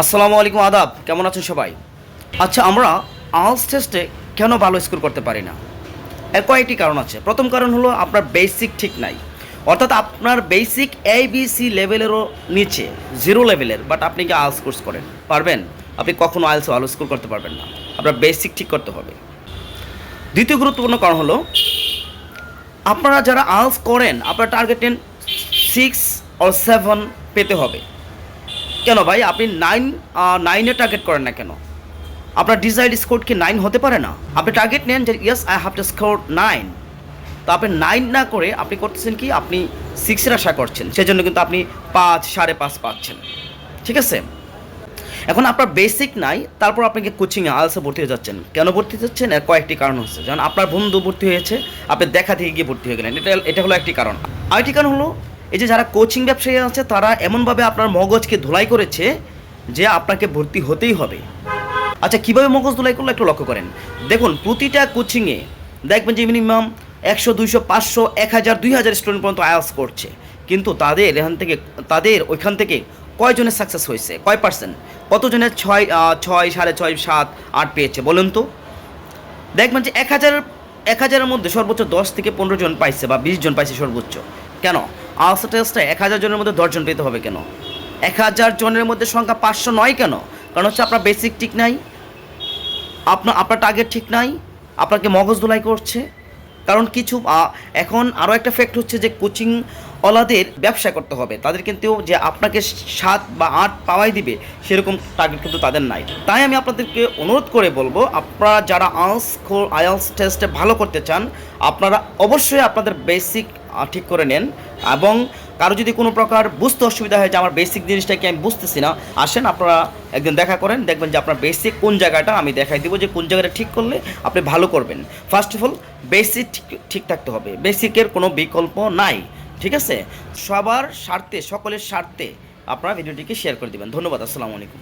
আসসালামু আলাইকুম, আদাব। কেমন আছেন সবাই? আচ্ছা আমরা আলস টেস্টে কেন ভালো স্কোর করতে পারি না? এর কয়েকটি কারণ আছে। প্রথম কারণ হলো, আপনার বেসিক ঠিক নাই। অর্থাৎ আপনার বেসিক এ বি সি লেভেলেরও নিচে জিরো লেভেলের বাট আপনি কি আলস কোর্স করেন? পারবেন? আপনি কখনো আইলস ভালো স্কোর করতে পারবেন না। আপনার বেসিক ঠিক করতে হবে। দ্বিতীয় গুরুত্বপূর্ণ কারণ হলো, আপনারা যারা আলস করেন, আপনার টার্গেট নেন সিক্স অর সেভেন পেতে হবে। কেন ভাই? আপনি নাইন নাইনে টার্গেট করেন না কেন? আপনার ডিজাইড স্কোর কি নাইন হতে পারে না? আপনি টার্গেট নেন যে yes I have to score nine তো আপনি নাইন না করে আপনি করতেছেন কি? আপনি সিক্সের আশা করছেন। সেজন্য কিন্তু আপনি পাঁচ, সাড়ে পাঁচ পাচ্ছেন। ঠিক আছে? এখন আপনার বেসিক নাই, তারপর আপনাকে কোচিংয়ে আলসে ভর্তি হয়ে যাচ্ছেন? কেন ভর্তি যাচ্ছেন? এর কয়েকটি কারণ হচ্ছে। যেমন আপনার বন্ধু ভর্তি হয়েছে, আপনি দেখা থেকে গিয়ে ভর্তি হয়ে গেলেন। এটা এটা হলো একটি কারণ। আরেকটি কারণ হলো এই যে যারা কোচিং ব্যবসায়ী আছে, তারা এমনভাবে আপনার মগজকে ধুলাই করেছে যে আপনাকে ভর্তি হতেই হবে। আচ্ছা কীভাবে মগজ ধুলাই করল একটু লক্ষ্য করেন। দেখুন, প্রতিটা কোচিংয়ে দেখবেন যে মিনিমাম একশো, দুইশো, পাঁচশো, এক হাজার, দুই হাজার স্টুডেন্ট পর্যন্ত আয়াস করছে। কিন্তু তাদের এখান থেকে, তাদের ওইখান থেকে কয়জনের সাকসেস হয়েছে? কয় পার্সেন্ট কতজনের ছয় ছয়, সাড়ে ছয়, সাত, আট পেয়েছে? বলুন তো। দেখবেন যে এক হাজার, এক হাজারের মধ্যে সর্বোচ্চ দশ থেকে পনেরো জন পাইছে বা বিশ জন পাইছে সর্বোচ্চ। কেন? আলসা টেস্টে এক হাজার জনের মধ্যে দশজন পেতে হবে কেন? এক হাজার জনের মধ্যে সংখ্যা পাঁচশো নয় কেন? কারণ হচ্ছে আপনার বেসিক ঠিক নাই, আপনার আপনার টার্গেট ঠিক নাই, আপনাকে মগজ ধোলাই করছে। কারণ কিছু এখন আরও একটা ফ্যাক্ট হচ্ছে যে কোচিং ওলাদের ব্যবসা করতে হবে। তাদের কিন্তু যে আপনাকে সাত বা আট পাওয়াই দিবে, সেরকম টার্গেট কিন্তু তাদের নাই। তাই আমি আপনাদেরকে অনুরোধ করে বলব, আপনারা যারা আলস, আইএলস টেস্টে ভালো করতে চান, আপনারা অবশ্যই আপনাদের বেসিক ঠিক করে নেন। এবং কারও যদি কোনো প্রকার বুঝতে অসুবিধা হয় যে আমার বেসিক জিনিসটাকে আমি বুঝতেছি না, আসেন আপনারা একদিন দেখা করেন, দেখবেন যে আপনার বেসিক কোন জায়গাটা আমি দেখাই দিব যে কোন জায়গাটা ঠিক করলে আপনি ভালো করবেন। ফার্স্ট অফ অল বেসিক ঠিক থাকতে হবে। বেসিকের কোনো বিকল্প নাই, ঠিক আছে? সবার স্বার্থে, সকলের স্বার্থে আপনারা ভিডিওটিকে শেয়ার করে দিবেন। ধন্যবাদ, আসসালামু আলাইকুম।